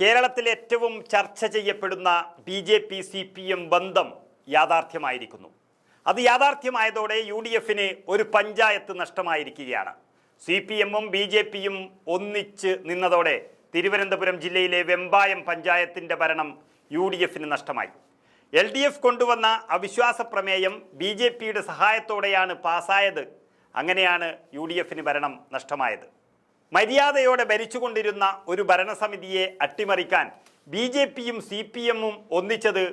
കേരളത്തിൽ ഏറ്റവും ചർച്ച ചെയ്യപ്പെടുന്ന B J P C P M ബന്ധം യാഥാർത്ഥ്യമായിരിക്കുന്നു. അത് യാഥാർത്ഥ്യമായതോടെ യു ഡി എഫിന് ഒരു പഞ്ചായത്ത് നഷ്ടമായിരിക്കുകയാണ്. സി പി എമ്മും ബി ജെ പിയും ഒന്നിച്ച് നിന്നതോടെ തിരുവനന്തപുരം ജില്ലയിലെ വെമ്പായം പഞ്ചായത്തിന്റെ ഭരണം യു ഡി എഫിന് നഷ്ടമായി. എൽ ഡി എഫ് കൊണ്ടുവന്ന അവിശ്വാസ പ്രമേയം ബി ജെ പിയുടെ സഹായത്തോടെയാണ് പാസ്സായത് അങ്ങനെയാണ് യു ഡി എഫിന് ഭരണം നഷ്ടമായത്. മര്യാദയോടെ ഭരിച്ചുകൊണ്ടിരുന്ന ഒരു ഭരണസമിതിയെ അട്ടിമറിക്കാൻ ബി ജെ പിയും സി പി എമ്മും ഒന്നിച്ചത്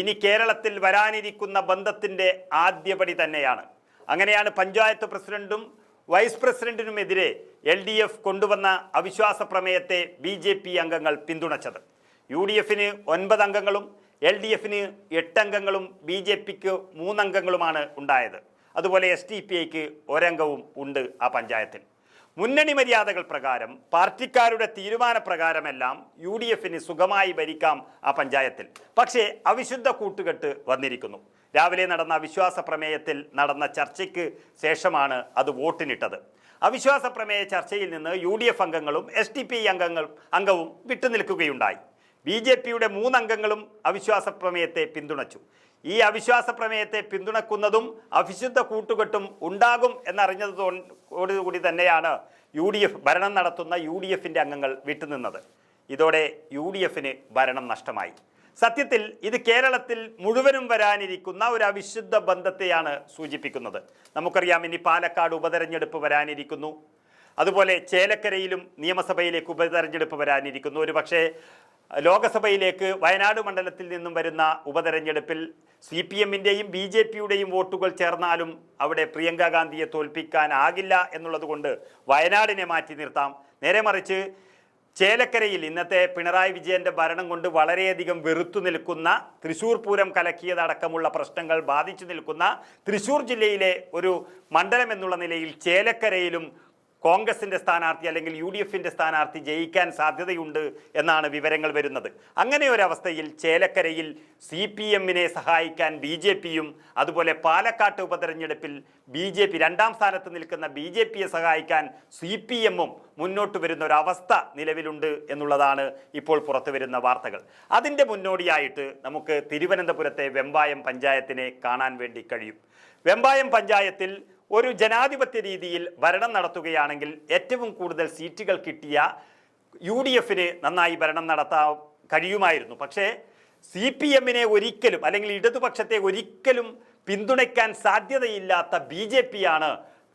ഇനി കേരളത്തിൽ വരാനിരിക്കുന്ന ബന്ധത്തിന്റെ ആദ്യപടി തന്നെയാണ്. അങ്ങനെയാണ് പഞ്ചായത്ത് പ്രസിഡന്റും വൈസ് പ്രസിഡന്റിനുമെതിരെ എൽ ഡി എഫ് കൊണ്ടുവന്ന അവിശ്വാസ പ്രമേയത്തെ ബി ജെ പി അംഗങ്ങൾ പിന്തുണച്ചത്. യു ഡി എഫിന് ഒൻപത് അംഗങ്ങളും എൽ ഡി എഫിന് എട്ട് അംഗങ്ങളും ബി ജെ പിക്ക് മൂന്നംഗങ്ങളുമാണ് ഉണ്ടായത്. അതുപോലെ എസ് ടി പി ഐക്ക് ഒരംഗവും ഉണ്ട് ആ പഞ്ചായത്തിൽ. മുന്നണി മര്യാദകൾ പ്രകാരം പാർട്ടിക്കാരുടെ തീരുമാനപ്രകാരമെല്ലാം യു ഡി എഫിന് സുഖമായി ഭരിക്കാം ആ പഞ്ചായത്തിൽ. പക്ഷേ അവിശുദ്ധ കൂട്ടുകെട്ട് വന്നിരിക്കുന്നു. രാവിലെ നടന്ന അവിശ്വാസ പ്രമേയത്തിൽ നടന്ന ചർച്ചയ്ക്ക് ശേഷമാണ് അത് വോട്ടിനിട്ടത്. അവിശ്വാസ പ്രമേയ ചർച്ചയിൽ നിന്ന് യു ഡി എഫ് അംഗങ്ങളും എസ് ടി പി ഐ അംഗങ്ങൾ അംഗവും വിട്ടുനിൽക്കുകയുണ്ടായി. ബി ജെ പിയുടെ മൂന്നംഗങ്ങളും അവിശ്വാസ പ്രമേയത്തെ പിന്തുണച്ചു. ഈ അവിശ്വാസ പ്രമേയത്തെ പിന്തുണക്കുന്നതും അവിശുദ്ധ കൂട്ടുകെട്ടും ഉണ്ടാകും എന്നറിഞ്ഞതോടുകൂടി തന്നെയാണ് യു ഡി എഫ് ഭരണം നടത്തുന്ന യു ഡി എഫിന്റെ അംഗങ്ങൾ വിട്ടുനിന്നത്. ഇതോടെ യു ഡി എഫിന് ഭരണം നഷ്ടമായി. സത്യത്തിൽ ഇത് കേരളത്തിൽ മുഴുവനും വരാനിരിക്കുന്ന ഒരു അവിശുദ്ധ ബന്ധത്തെയാണ് സൂചിപ്പിക്കുന്നത്. നമുക്കറിയാം ഇനി പാലക്കാട് ഉപതെരഞ്ഞെടുപ്പ് വരാനിരിക്കുന്നു. അതുപോലെ ചേലക്കരയിലും നിയമസഭയിലേക്ക് ഉപതെരഞ്ഞെടുപ്പ് വരാനിരിക്കുന്നു. ഒരു പക്ഷേ ലോകസഭയിലേക്ക് വയനാട് മണ്ഡലത്തിൽ നിന്നും വരുന്ന ഉപതെരഞ്ഞെടുപ്പിൽ സി പി എമ്മിന്റെയും ബി ജെ പിയുടെയും വോട്ടുകൾ ചേർന്നാലും അവിടെ പ്രിയങ്ക ഗാന്ധിയെ തോൽപ്പിക്കാനാകില്ല എന്നുള്ളതുകൊണ്ട് വയനാടിനെ മാറ്റി നിർത്താം. നേരെ മറിച്ച് ചേലക്കരയിൽ ഇന്നത്തെ പിണറായി വിജയന്റെ ഭരണം കൊണ്ട് വളരെയധികം വെറുത്തു നിൽക്കുന്ന തൃശൂർ പൂരം കലക്കിയതടക്കമുള്ള പ്രശ്നങ്ങൾ ബാധിച്ചു നിൽക്കുന്ന തൃശൂർ ജില്ലയിലെ ഒരു മണ്ഡലം എന്നുള്ള നിലയിൽ ചേലക്കരയിലും കോൺഗ്രസിന്റെ സ്ഥാനാർത്ഥി അല്ലെങ്കിൽ യു ഡി എഫിന്റെ സ്ഥാനാർത്ഥി ജയിക്കാൻ സാധ്യതയുണ്ട് എന്നാണ് വിവരങ്ങൾ വരുന്നത്. അങ്ങനെ ഒരവസ്ഥയിൽ ചേലക്കരയിൽ സി പി എമ്മിനെ സഹായിക്കാൻ ബി ജെ പിയും അതുപോലെ പാലക്കാട്ട് ഉപതെരഞ്ഞെടുപ്പിൽ ബി ജെ പി രണ്ടാം സ്ഥാനത്ത് നിൽക്കുന്ന ബി ജെ പിയെ സഹായിക്കാൻ സി പി എമ്മും മുന്നോട്ട് വരുന്ന ഒരവസ്ഥ നിലവിലുണ്ട് എന്നുള്ളതാണ് ഇപ്പോൾ പുറത്തു വരുന്ന വാർത്തകൾ. അതിന്റെ മുന്നോടിയായിട്ട് നമുക്ക് തിരുവനന്തപുരത്തെ വെമ്പായം പഞ്ചായത്തിനെ കാണാൻ വേണ്ടി കഴിയും. വെമ്പായം പഞ്ചായത്തിൽ ഒരു ജനാധിപത്യ രീതിയിൽ ഭരണം നടത്തുകയാണെങ്കിൽ ഏറ്റവും കൂടുതൽ സീറ്റുകൾ കിട്ടിയ യു ഡി എഫിന് നന്നായി ഭരണം നടത്താൻ കഴിയുമായിരുന്നു. പക്ഷേ സി പി എമ്മിനെ ഒരിക്കലും അല്ലെങ്കിൽ ഇടതുപക്ഷത്തെ ഒരിക്കലും പിന്തുണയ്ക്കാൻ സാധ്യതയില്ലാത്ത ബി ജെ പിയാണ്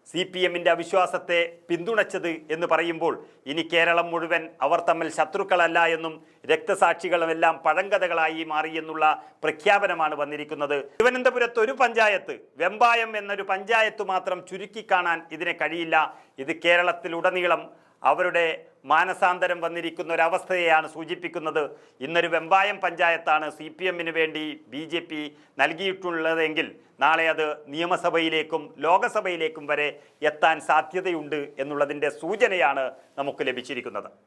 സി പി എമ്മിന്റെ അവിശ്വാസത്തെ പിന്തുണച്ചത് എന്ന് പറയുമ്പോൾ ഇനി കേരളം മുഴുവൻ അവർ തമ്മിൽ ശത്രുക്കളല്ല എന്നും രക്തസാക്ഷികളുമെല്ലാം പഴങ്കഥകളായി മാറിയെന്നുള്ള പ്രഖ്യാപനമാണ് വന്നിരിക്കുന്നത്. തിരുവനന്തപുരത്ത് ഒരു പഞ്ചായത്ത് വെമ്പായം എന്നൊരു പഞ്ചായത്ത് മാത്രം ചുരുക്കി കാണാൻ ഇതിനെ കഴിയില്ല. ഇത് കേരളത്തിലുടനീളം അവരുടെ മാനസാന്തരം വന്നിരിക്കുന്ന ഒരവസ്ഥയെയാണ് സൂചിപ്പിക്കുന്നത്. ഇന്നൊരു വെമ്പായം പഞ്ചായത്താണ് സി പി എമ്മിന് വേണ്ടി ബി ജെ പി നൽകിയിട്ടുള്ളതെങ്കിൽ നാളെ അത് നിയമസഭയിലേക്കും ലോകസഭയിലേക്കും വരെ എത്താൻ സാധ്യതയുണ്ട് എന്നുള്ളതിന്റെ സൂചനയാണ് നമുക്ക് ലഭിച്ചിരിക്കുന്നത്.